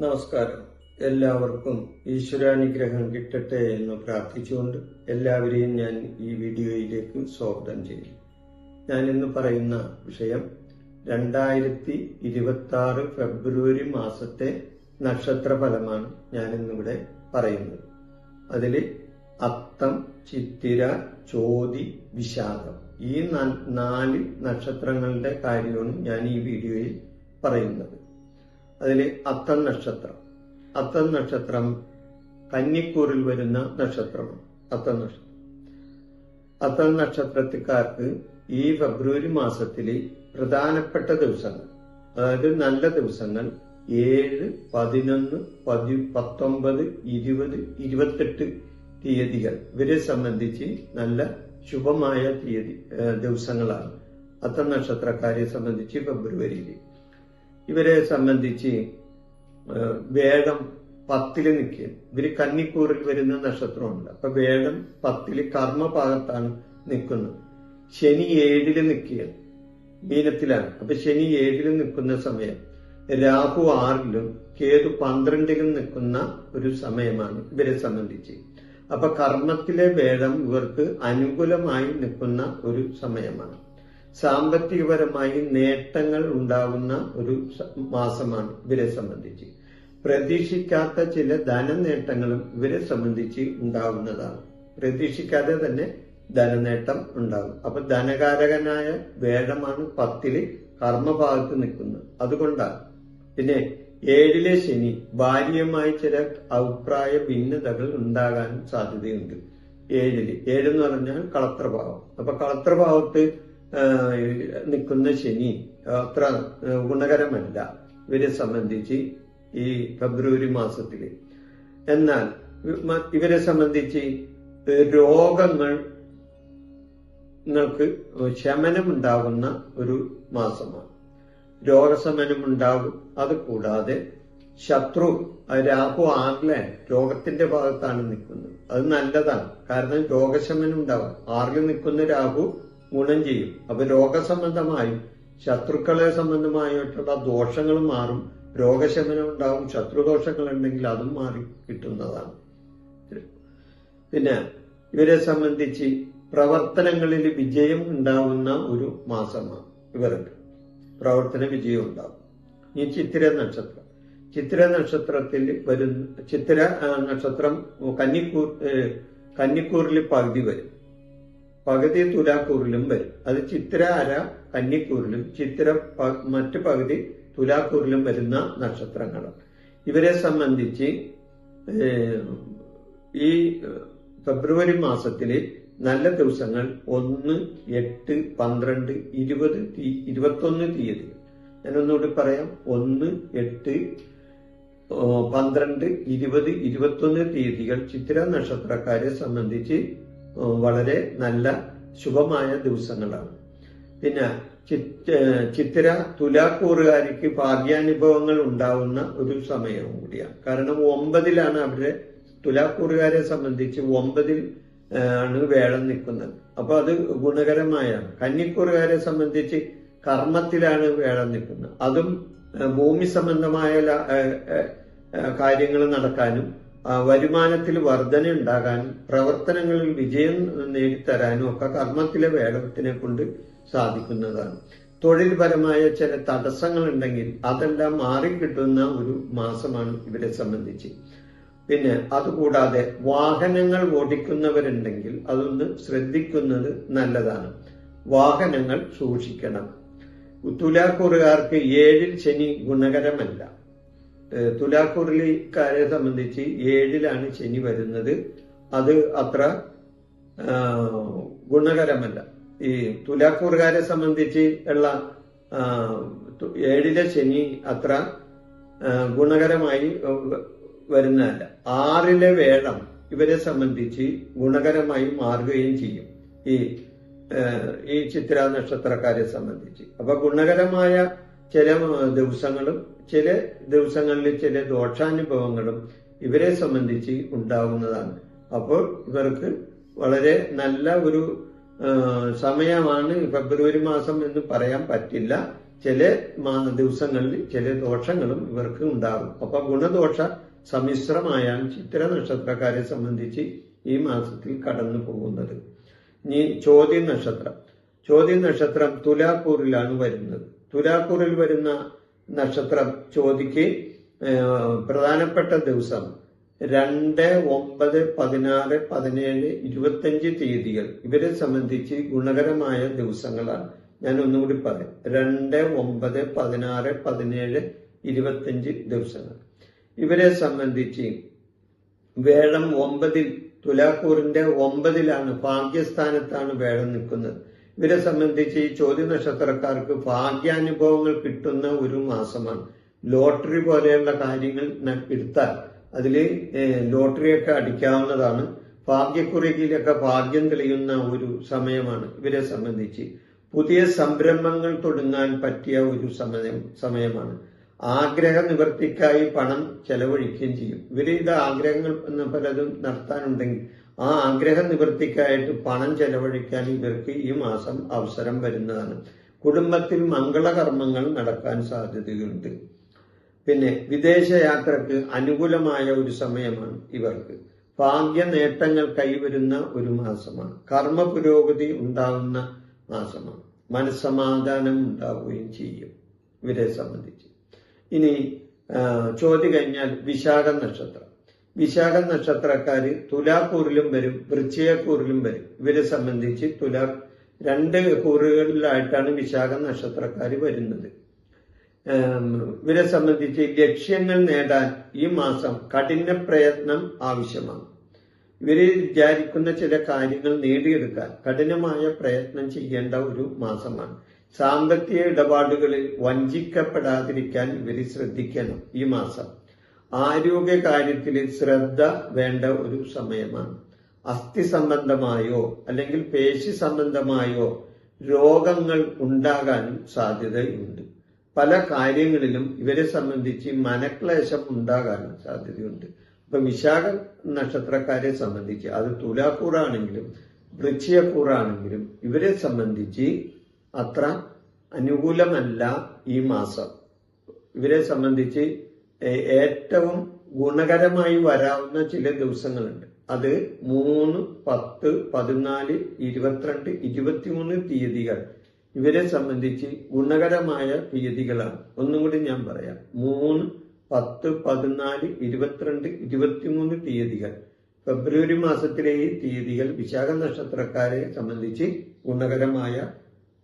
നമസ്കാരം. എല്ലാവർക്കും ഈശ്വരാനുഗ്രഹം കിട്ടട്ടെ എന്ന് പ്രാർത്ഥിച്ചുകൊണ്ട് എല്ലാവരെയും ഞാൻ ഈ വീഡിയോയിലേക്ക് സ്വാഗതം ചെയ്യും ഞാൻ ഇന്ന് പറയുന്ന വിഷയം രണ്ടായിരത്തി ഇരുപത്തി ആറ് ഫെബ്രുവരി മാസത്തെ നക്ഷത്ര ഫലമാണ് ഞാൻ ഇന്നിവിടെ പറയുന്നത്. അതിൽ അത്തം ചിത്തിര ചോതി വിശാഖം. ഈ നാല് നക്ഷത്രങ്ങളുടെ കാര്യമാണ് ഞാൻ ഈ വീഡിയോയിൽ പറയുന്നത്. അതിൽ അത്തം നക്ഷത്രം. അത്തം നക്ഷത്രം കന്നിക്കൂറിൽ വരുന്ന നക്ഷത്രമാണ് അത്തം നക്ഷത്രം. അത്തം നക്ഷത്രക്കാർക്ക് ഈ ഫെബ്രുവരി മാസത്തിലെ പ്രധാനപ്പെട്ട ദിവസങ്ങൾ അതായത് നല്ല ദിവസങ്ങൾ ഏഴ് പതിനൊന്ന് പതി പത്തൊമ്പത് ഇരുപത് ഇരുപത്തെട്ട് തീയതികൾ. ഇവരെ സംബന്ധിച്ച് നല്ല ശുഭമായ തീയതി ദിവസങ്ങളാണ്. അത്ത നക്ഷത്രക്കാരെ സംബന്ധിച്ച് ഫെബ്രുവരിയിൽ ഇവരെ സംബന്ധിച്ച് വേഗം പത്തിൽ നിൽക്കുക ഇവർ കന്നിക്കൂറിൽ വരുന്ന നക്ഷത്രമുണ്ട്. അപ്പൊ വേഗം പത്തിൽ കർമ്മഭാഗത്താണ് നിൽക്കുന്നത്. ശനി ഏഴിൽ നിൽക്കുക മീനത്തിലാണ്. അപ്പൊ ശനി ഏഴിൽ നിൽക്കുന്ന സമയം രാഹു ആറിലും കേതു പന്ത്രണ്ടിലും നിൽക്കുന്ന ഒരു സമയമാണ് ഇവരെ സംബന്ധിച്ച്. അപ്പൊ കർമ്മത്തിലെ വേദം ഇവർക്ക് അനുകൂലമായി നിൽക്കുന്ന ഒരു സമയമാണ്. സാമ്പത്തികപരമായി നേട്ടങ്ങൾ ഉണ്ടാകുന്ന ഒരു മാസമാണ് ഇവരെ സംബന്ധിച്ച്. പ്രതീക്ഷിക്കാത്ത ചില ധനനേട്ടങ്ങളും ഇവരെ സംബന്ധിച്ച് ഉണ്ടാകുന്നതാണ് പ്രതീക്ഷിക്കാതെ തന്നെ ധനനേട്ടം ഉണ്ടാകും അപ്പൊ ധനകാരകനായ വേഴമാണ് പത്തിൽ കർമ്മഭാഗത്ത് നിൽക്കുന്നത്. അതുകൊണ്ടാണ്. പിന്നെ ഏഴിലെ ശനി ഭാര്യയുമായി ചില അഭിപ്രായ ഭിന്നതകൾ ഉണ്ടാകാൻ സാധ്യതയുണ്ട്. ഏഴിൽ. ഏഴെന്ന് പറഞ്ഞാൽ കളത്രഭാവം. അപ്പൊ കളത്രഭാവത്ത് നിൽക്കുന്ന ശനി അത്ര ഗുണകരമല്ല. ഇവരെ സംബന്ധിച്ച് ഈ ഫെബ്രുവരി മാസത്തിൽ എന്നാൽ ഇവ- ഇവരെ സംബന്ധിച്ച് രോഗങ്ങൾ നിങ്ങൾക്ക് ശമനമുണ്ടാകുന്ന ഒരു മാസമാണ്. രോഗശമനം ഉണ്ടാകും അത് കൂടാതെ ശത്രു രാഹു ആറിലെ രോഗത്തിന്റെ ഭാഗത്താണ് നിൽക്കുന്നത്. അത് നല്ലതാണ്. കാരണം രോഗശമനം ഉണ്ടാകും ആറിൽ നിൽക്കുന്ന രാഹു ഗുണം ചെയ്യും. അപ്പൊ രോഗസംബന്ധമായും ശത്രുക്കളെ സംബന്ധമായിട്ടുള്ള ദോഷങ്ങൾ മാറും. രോഗശമനം ഉണ്ടാവും ശത്രുദോഷങ്ങൾ ഉണ്ടെങ്കിൽ അതും മാറി കിട്ടുന്നതാണ്. പിന്നെ ഇവരെ സംബന്ധിച്ച് പ്രവർത്തനങ്ങളിൽ വിജയം ഉണ്ടാവുന്ന ഒരു മാസമാണ് ഇവർക്ക്. പ്രവർത്തന വിജയം ഉണ്ടാകും. ഈ ചിത്തിര നക്ഷത്രം. ചിത്തിര നക്ഷത്രത്തിൽ വരുന്ന ചിത്തിര നക്ഷത്രം കന്നിക്കൂർ കന്നിക്കൂറിൽ പകുതി വരും. പകുതി തുലാക്കൂറിലും വരും. അത് ചിത്തിര അര കന്നിക്കൂറിലും ചിത്തിര മറ്റു പകുതി തുലാക്കൂറിലും വരുന്ന നക്ഷത്രങ്ങളാണ് ഇവരെ സംബന്ധിച്ച് ഈ ഫെബ്രുവരി മാസത്തിൽ നല്ല ദിവസങ്ങൾ ഒന്ന് എട്ട് പന്ത്രണ്ട് ഇരുപത് ഇരുപത്തൊന്ന് തീയതി. ഞാനൊന്നുകൂടി പറയാം. ഒന്ന് എട്ട് പന്ത്രണ്ട് ഇരുപത് ഇരുപത്തൊന്ന് തീയതികൾ ചിത്ര നക്ഷത്രക്കാരെ സംബന്ധിച്ച് വളരെ നല്ല ശുഭമായ ദിവസങ്ങളാണ്. പിന്നെ ചിത്ത- ചിത്തിര തുലാക്കൂറുകാരിക്ക് ഭാഗ്യാനുഭവങ്ങൾ ഉണ്ടാവുന്ന ഒരു സമയവും കൂടിയാണ്. കാരണം ഒമ്പതിലാണ് അവരുടെ തുലാക്കൂറുകാരെ സംബന്ധിച്ച് ഒമ്പതിൽ ആണ് വേളം നിൽക്കുന്നത്. അപ്പൊ അത് ഗുണകരമായാണ്. കന്നിക്കൂറുകാരെ സംബന്ധിച്ച് കർമ്മത്തിലാണ് വേളം നിൽക്കുന്നത്. അതും ഭൂമി സംബന്ധമായ കാര്യങ്ങൾ നടക്കാനും വരുമാനത്തിൽ വർധന ഉണ്ടാകാനും പ്രവർത്തനങ്ങളിൽ വിജയം നേടിത്തരാനും ഒക്കെ കർമ്മത്തിലെ വേളത്തിനെ കൊണ്ട് സാധിക്കുന്നതാണ്. തൊഴിൽപരമായ ചില തടസ്സങ്ങൾ ഉണ്ടെങ്കിൽ അതെല്ലാം മാറിക്കിട്ടുന്ന ഒരു മാസമാണ് ഇവരെ സംബന്ധിച്ച്. പിന്നെ അതുകൂടാതെ വാഹനങ്ങൾ ഓടിക്കുന്നവരുണ്ടെങ്കിൽ അതൊന്ന് ശ്രദ്ധിക്കുന്നത് നല്ലതാണ്. വാഹനങ്ങൾ സൂക്ഷിക്കണം. തുലാക്കൂറുകാർക്ക് ഏഴിൽ ശനി ഗുണകരമല്ല. തുലാക്കൂറിലിക്കാരെ സംബന്ധിച്ച് ഏഴിലാണ് ശനി വരുന്നത്. അത് അത്ര ഗുണകരമല്ല. ഈ തുലാക്കൂറുകാരെ സംബന്ധിച്ച് ഉള്ള ഏഴിലെ ശനി അത്ര ഗുണകരമായി വരുന്നതല്ല. ആറിലെ വേഴം ഇവരെ സംബന്ധിച്ച് ഗുണകരമായി മാറുകയും ചെയ്യും. ഈ ഈ ചിത്ര നക്ഷത്രക്കാരെ സംബന്ധിച്ച്. അപ്പൊ ഗുണകരമായ ചില ദിവസങ്ങളും ചില ദിവസങ്ങളിൽ ചില ദോഷാനുഭവങ്ങളും ഇവരെ സംബന്ധിച്ച് ഉണ്ടാകുന്നതാണ് അപ്പോൾ ഇവർക്ക് വളരെ നല്ല ഒരു സമയമാണ്. ഫെബ്രുവരി മാസം എന്ന് പറയാൻ പറ്റില്ല. ചില ദിവസങ്ങളിൽ ചില ദോഷങ്ങളും ഇവർക്ക് ഉണ്ടാകും. അപ്പൊ ഗുണദോഷ സമ്മിശ്രമായാണ് ചിത്ര നക്ഷത്രക്കാരെ സംബന്ധിച്ച് ഈ മാസത്തിൽ കടന്നു പോകുന്നത്. ഇനി ചോദ്യ നക്ഷത്രം ചോദ്യ നക്ഷത്രം തുലാക്കൂറിലാണ് വരുന്നത്. തുലാക്കൂറിൽ വരുന്ന നക്ഷത്രം ചോദിക്ക് പ്രധാനപ്പെട്ട ദിവസം രണ്ട് ഒമ്പത് പതിനാറ് പതിനേഴ് ഇരുപത്തഞ്ച് തീയതികൾ. ഇവരെ സംബന്ധിച്ച് ഗുണകരമായ ദിവസങ്ങളാണ്. ഞാൻ ഒന്നുകൂടി പറയാം. രണ്ട് ഒമ്പത് പതിനാറ് പതിനേഴ് ഇരുപത്തഞ്ച് ദിവസങ്ങൾ. ഇവരെ സംബന്ധിച്ച് വേഴം ഒമ്പതിൽ തുലാക്കൂറിന്റെ ഒമ്പതിലാണ് ഭാഗ്യസ്ഥാനത്താണ് വേഴം നിൽക്കുന്നത്. ഇവരെ സംബന്ധിച്ച് ഈ ചോദ്യ നക്ഷത്രക്കാർക്ക് ഭാഗ്യാനുഭവങ്ങൾ കിട്ടുന്ന ഒരു മാസമാണ്. ലോട്ടറി പോലെയുള്ള കാര്യങ്ങൾ എടുത്താൽ അതിൽ ലോട്ടറിയൊക്കെ അടിക്കാവുന്നതാണ്. ഭാഗ്യക്കുറിയിലൊക്കെ ഭാഗ്യം തെളിയുന്ന ഒരു സമയമാണ് ഇവരെ സംബന്ധിച്ച്. പുതിയ സംരംഭങ്ങൾ തുടങ്ങാൻ പറ്റിയ ഒരു സമയം സമയമാണ്. ആഗ്രഹ നിവർത്തിക്കായി പണം ചെലവഴിക്കുകയും ചെയ്യും. ഇവർ ഇത് ആഗ്രഹങ്ങൾ പലതും നടത്താനുണ്ടെങ്കിൽ ആ ആഗ്രഹ നിവർത്തിക്കായിട്ട് പണം ചെലവഴിക്കാൻ ഇവർക്ക് ഈ മാസം അവസരം വരുന്നതാണ്. കുടുംബത്തിൽ മംഗളകർമ്മങ്ങൾ നടക്കാൻ സാധ്യതയുണ്ട്. പിന്നെ വിദേശ യാത്രയ്ക്ക് അനുകൂലമായ ഒരു സമയമാണ് ഇവർക്ക്. ഭാഗ്യ നേട്ടങ്ങൾ കൈവരുന്ന ഒരു മാസമാണ്. കർമ്മ പുരോഗതി ഉണ്ടാകുന്ന മാസമാണ്. മനസ്സമാധാനം ഉണ്ടാവുകയും ചെയ്യും. ഇവരെ സംബന്ധിച്ച്. ഇനി ചോദ്യം കഴിഞ്ഞാൽ വിശാഖ നക്ഷത്രം. വിശാഖ നക്ഷത്രക്കാര് തുലാക്കൂറിലും വരും വൃശ്ചികക്കൂറിലും വരും. ഇവരെ സംബന്ധിച്ച് തുലാ രണ്ട് കൂറുകളിലായിട്ടാണ് വിശാഖ നക്ഷത്രക്കാര് വരുന്നത്. ഇവരെ സംബന്ധിച്ച് ലക്ഷ്യങ്ങൾ നേടാൻ ഈ മാസം കഠിന പ്രയത്നം ആവശ്യമാണ്. ഇവർ വിചാരിക്കുന്ന ചില കാര്യങ്ങൾ നേടിയെടുക്കാൻ കഠിനമായ പ്രയത്നം ചെയ്യേണ്ട ഒരു മാസമാണ്. സാമ്പത്തിക ഇടപാടുകളിൽ വഞ്ചിക്കപ്പെടാതിരിക്കാൻ ഇവർ ശ്രദ്ധിക്കണം ഈ മാസം. ആരോഗ്യ കാര്യത്തിൽ ശ്രദ്ധ വേണ്ട ഒരു സമയമാണ്. അസ്ഥി സംബന്ധമായോ അല്ലെങ്കിൽ പേശി സംബന്ധമായോ രോഗങ്ങൾ ഉണ്ടാകാനും സാധ്യതയുണ്ട്. പല കാര്യങ്ങളിലും ഇവരെ സംബന്ധിച്ച് മനക്ലേശം ഉണ്ടാകാനും സാധ്യതയുണ്ട്. ഇപ്പൊ വിശാഖ നക്ഷത്രക്കാരെ സംബന്ധിച്ച് അത് തുലാക്കൂറാണെങ്കിലും വൃക്ഷിയക്കൂറാണെങ്കിലും ഇവരെ സംബന്ധിച്ച് അത്ര അനുകൂലമല്ല ഈ മാസം. ഇവരെ സംബന്ധിച്ച് ഏറ്റവും ഗുണകരമായി വരാവുന്ന ചില ദിവസങ്ങളുണ്ട്. അത് മൂന്ന് പത്ത് പതിനാല് ഇരുപത്തിരണ്ട് ഇരുപത്തിമൂന്ന് തീയതികൾ. ഇവരെ സംബന്ധിച്ച് ഗുണകരമായ തീയതികളാണ്. ഒന്നും കൂടി ഞാൻ പറയാം. മൂന്ന് പത്ത് പതിനാല് ഇരുപത്തിരണ്ട് ഇരുപത്തിമൂന്ന് തീയതികൾ. ഫെബ്രുവരി മാസത്തിലെ ഈ തീയതികൾ വിശാഖ നക്ഷത്രക്കാരെ സംബന്ധിച്ച് ഗുണകരമായ